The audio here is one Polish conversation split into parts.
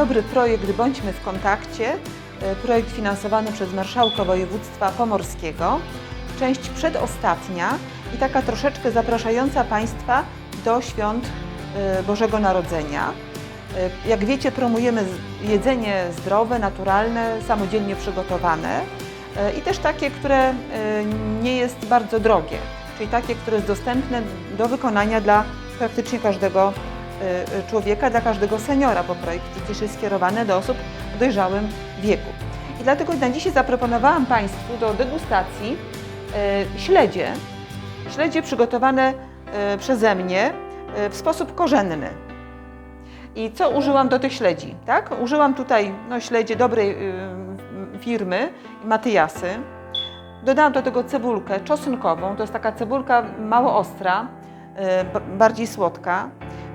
dobry projekt Bądźmy w kontakcie. E, Projekt finansowany przez Marszałka Województwa Pomorskiego. Część przedostatnia i taka troszeczkę zapraszająca Państwa do świąt e, Bożego Narodzenia. E, Jak wiecie, promujemy jedzenie zdrowe, naturalne, samodzielnie przygotowane i też takie, które nie jest bardzo drogie, czyli takie, które jest dostępne do wykonania dla praktycznie każdego człowieka, dla każdego seniora, bo projekt przecież jest skierowany do osób w dojrzałym wieku. I dlatego na dzisiaj zaproponowałam Państwu do degustacji e, śledzie, śledzie przygotowane przeze mnie w sposób korzenny. I co użyłam do tych śledzi? Tak? Użyłam tutaj no, śledzie dobrej y, firmy, Matyjasy. Dodałam do tego cebulkę czosnkową, to jest taka cebulka mało ostra, y, bardziej słodka.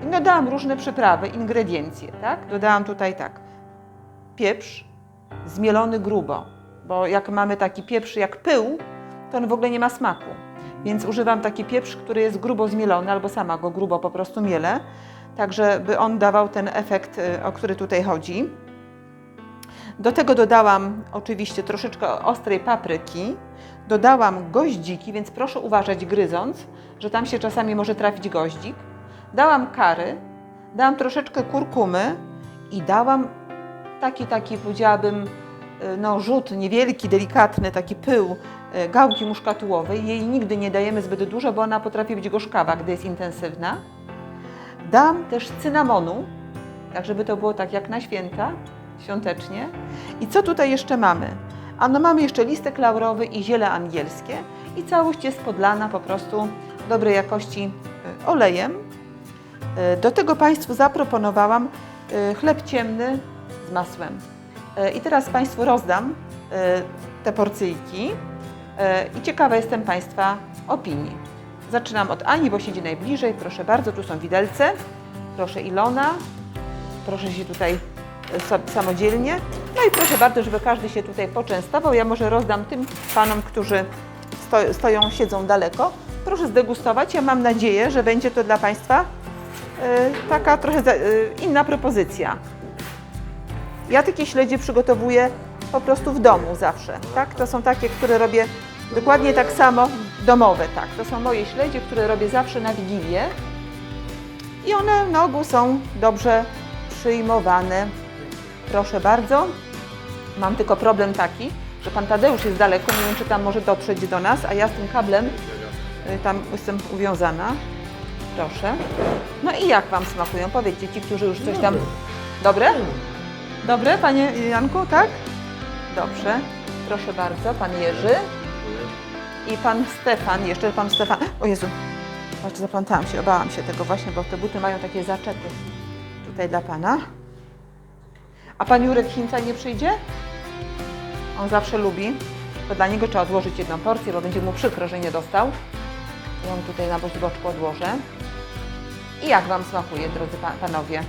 I dodałam różne przyprawy, ingrediencje. Tak? Dodałam tutaj tak, pieprz zmielony grubo, bo jak mamy taki pieprz jak pył, to on w ogóle nie ma smaku. Więc używam taki pieprz, który jest grubo zmielony, albo sama go grubo po prostu mielę, tak żeby on dawał ten efekt, y, o który tutaj chodzi. Do tego dodałam oczywiście troszeczkę ostrej papryki, dodałam goździki, więc proszę uważać gryząc, że tam się czasami może trafić goździk. Dałam kary, dałam troszeczkę kurkumy i dałam taki, taki powiedziałabym, y, no rzut niewielki, delikatny, taki pył y, gałki muszkatułowej. Jej nigdy nie dajemy zbyt dużo, bo ona potrafi być gorzkawa, gdy jest intensywna. Dam też cynamonu, tak żeby to było tak jak na święta, świątecznie. I co tutaj jeszcze mamy? A no mamy jeszcze listek laurowy i ziele angielskie i całość jest podlana po prostu dobrej jakości y, olejem. Y, Do tego Państwu zaproponowałam y, chleb ciemny z masłem. Y, I teraz Państwu rozdam te porcyjki i ciekawa jestem Państwa opinii. Zaczynam od Ani, bo siedzi najbliżej. Proszę bardzo, tu są widelce. Proszę Ilona. Proszę się tutaj e, samodzielnie. No i proszę bardzo, żeby każdy się tutaj poczęstował. Ja może rozdam tym panom, którzy sto, stoją, siedzą daleko. Proszę zdegustować. Ja mam nadzieję, że będzie to dla Państwa e, taka trochę e, inna propozycja. Ja takie śledzie przygotowuję po prostu w domu zawsze. Tak? To są takie, które robię dokładnie tak samo domowe. Tak. To są moje śledzie, które robię zawsze na Wigilię. I one na ogół są dobrze przyjmowane. Proszę bardzo. Mam tylko problem taki, że pan Tadeusz jest daleko, nie wiem czy tam może dotrzeć do nas, a ja z tym kablem y, tam jestem uwiązana. Proszę. No i jak Wam smakują? Powiedzcie ci, którzy już coś tam... Dobre? Dobre, Panie Janku, tak? Dobrze. Proszę bardzo, Pan Jerzy. I Pan Stefan, jeszcze Pan Stefan. O Jezu, Patrz, zaplątałam się, obałam się tego właśnie, bo te buty mają takie zaczepy. Tutaj dla Pana. A Pan Jurek Chińca nie przyjdzie? On zawsze lubi. To dla niego trzeba odłożyć jedną porcję, bo będzie mu przykro, że nie dostał. Ja ją tutaj na boczku odłożę. I jak Wam smakuje, drodzy pa- Panowie?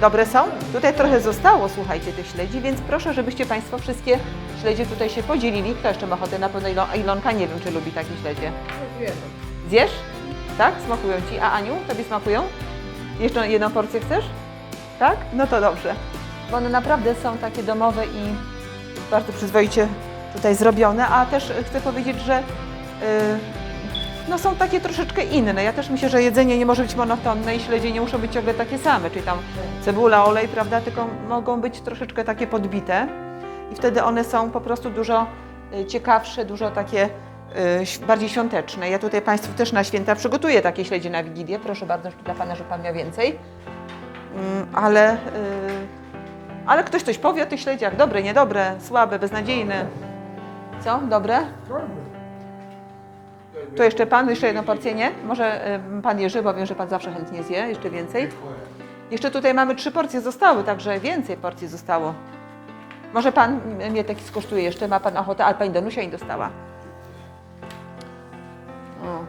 Dobre są? Tutaj trochę zostało, słuchajcie, tych śledzi, więc proszę, żebyście Państwo wszystkie śledzie tutaj się podzielili. Kto jeszcze ma ochotę? Na pewno Ilo- Ilonka nie wiem, czy lubi takie śledzie. Zjesz? Tak? Smakują Ci. A Aniu, Tobie smakują? Jeszcze jedną porcję chcesz? Tak? No to dobrze. Bo one naprawdę są takie domowe i bardzo przyzwoicie tutaj zrobione, a też chcę powiedzieć, że yy, no są takie troszeczkę inne. Ja też myślę, że jedzenie nie może być monotonne i śledzie nie muszą być ciągle takie same, czyli tam cebula, olej, prawda, tylko mogą być troszeczkę takie podbite i wtedy one są po prostu dużo y, ciekawsze, dużo takie y, bardziej świąteczne. Ja tutaj Państwu też na święta przygotuję takie śledzie na Wigilię. Proszę bardzo, dla Pana, żeby Pan miał więcej. Mm, ale, y, ale ktoś coś powie o tych śledziach. Dobre, niedobre, słabe, beznadziejne. Co? Dobre? To jeszcze Pan, jeszcze jedną porcję, nie? Może y, Pan Jerzy, bo wiem, że Pan zawsze chętnie zje, jeszcze więcej. Jeszcze tutaj mamy trzy porcje zostały, także więcej porcji zostało. Może Pan m- mnie taki skosztuje jeszcze, ma Pan ochotę, ale Pani Danusia nie dostała. O.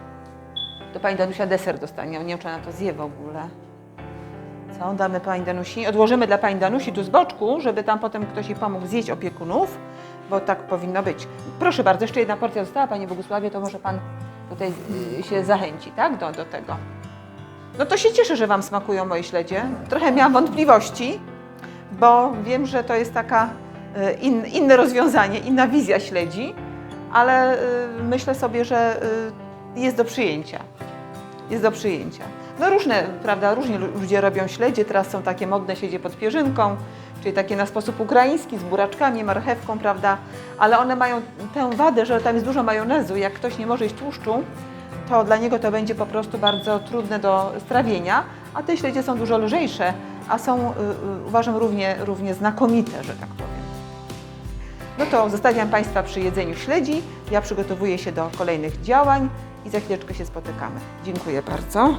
To Pani Danusia deser dostanie, nie wiem, czy ona to zje w ogóle. Co, damy Pani Danusi? Odłożymy dla Pani Danusi tu z boczku, żeby tam potem ktoś jej pomógł zjeść opiekunów, bo tak powinno być. Proszę bardzo, jeszcze jedna porcja została, Panie Bogusławie, to może Pan tutaj y, się zachęci, tak, do, do tego. No to się cieszę, że Wam smakują moje śledzie. Trochę miałam wątpliwości, bo wiem, że to jest taka e, in, inne rozwiązanie, inna wizja śledzi, ale e, myślę sobie, że jest do przyjęcia. Jest do przyjęcia. No różne, prawda, różni lu- ludzie robią śledzie, teraz są takie modne śledzie pod pierzynką, czyli takie na sposób ukraiński, z buraczkami, marchewką, prawda, ale one mają tę wadę, że tam jest dużo majonezu, jak ktoś nie może jeść tłuszczu, to dla niego to będzie po prostu bardzo trudne do strawienia, a te śledzie są dużo lżejsze, a są, y, y, uważam, równie, równie znakomite, że tak powiem. No to zostawiam Państwa przy jedzeniu śledzi. Ja przygotowuję się do kolejnych działań i za chwileczkę się spotykamy. Dziękuję bardzo.